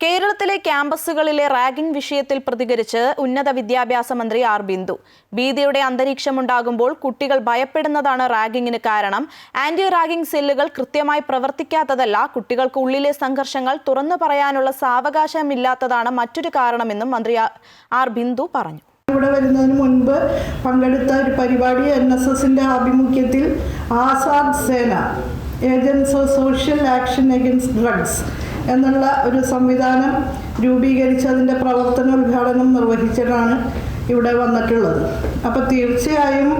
കേരളത്തിലെ ക്യാമ്പസുകളിലെ റാഗിംഗ് വിഷയത്തിൽ പ്രതികരിച്ച് ഉന്നത വിദ്യാഭ്യാസ മന്ത്രി ആർ ബിന്ദു. ഭീതിയുടെ അന്തരീക്ഷമുണ്ടാകുമ്പോൾ കുട്ടികൾ ഭയപ്പെടുന്നതാണ് റാഗിങ്ങിന് കാരണം. ആന്റി റാഗിംഗ് സെല്ലുകൾ കൃത്യമായി പ്രവർത്തിക്കാത്തതല്ല കുട്ടികൾക്ക് ഉള്ളിലെ സംഘർഷങ്ങൾ തുറന്നു പറയാനുള്ള സാവകാശമില്ലാത്തതാണ് മറ്റൊരു കാരണമെന്നും മന്ത്രി ആർ ബിന്ദു പറഞ്ഞു. ഇവിടെ വരുന്നതിന് മുൻപ് പങ്കെടുത്ത ഒരു പരിപാടി എൻ എസ് എസിന്റെ ആഭിമുഖ്യത്തിൽ Azad Sena agents social action against drugs എന്നുള്ള ഒരു സംവിധാനം രൂപീകരിച്ച് അതിന്റെ പ്രവർത്തന ഉദ്ഘാടനം നിർവഹിച്ചിട്ടാണ് ഇവിടെ വന്നിട്ടുള്ളത്. അപ്പോൾ തീർച്ചയായും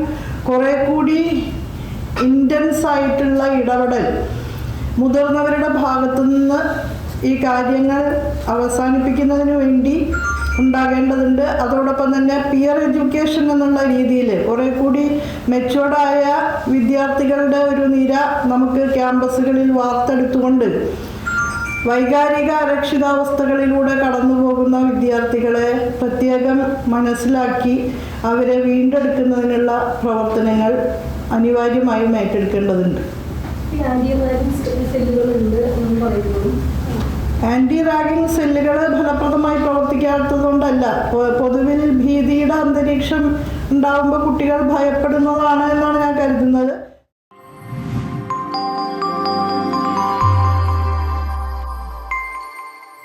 കുറേ കൂടി ഇന്റൻസ് ആയിട്ടുള്ള ഇടപെടൽ മുതിർന്നവരുടെ ഭാഗത്തു നിന്ന് ഈ കാര്യങ്ങൾ അവസാനിപ്പിക്കുന്നതിന് വേണ്ടി ഉണ്ടാകേണ്ടതുണ്ട്. അതോടൊപ്പം തന്നെ പിയർ എഡ്യൂക്കേഷൻ എന്നുള്ള രീതിയിൽ കുറേ കൂടി മെച്ചുവർഡായ വിദ്യാർത്ഥികളുടെ ഒരു നിര നമുക്ക് ക്യാമ്പസുകളിൽ വാർത്തെടുത്തുകൊണ്ട് വൈകാരിക അരക്ഷിതാവസ്ഥകളിലൂടെ കടന്നുപോകുന്ന വിദ്യാർത്ഥികളെ പ്രത്യേകം മനസ്സിലാക്കി അവരെ വീണ്ടെടുക്കുന്നതിനുള്ള പ്രവർത്തനങ്ങൾ അനിവാര്യമായും ഏറ്റെടുക്കേണ്ടതുണ്ട്. ആന്റി റാഗിംഗ് സെല്ലുകൾ ഫലപ്രദമായി പ്രവർത്തിക്കാത്തതുകൊണ്ടല്ല. പൊതുവിൽ ഭീതിയുടെ അന്തരീക്ഷം ഉണ്ടാകുമ്പോൾ കുട്ടികൾ ഭയപ്പെടുന്നതാണ് എന്നാണ് ഞാൻ കരുതുന്നത്.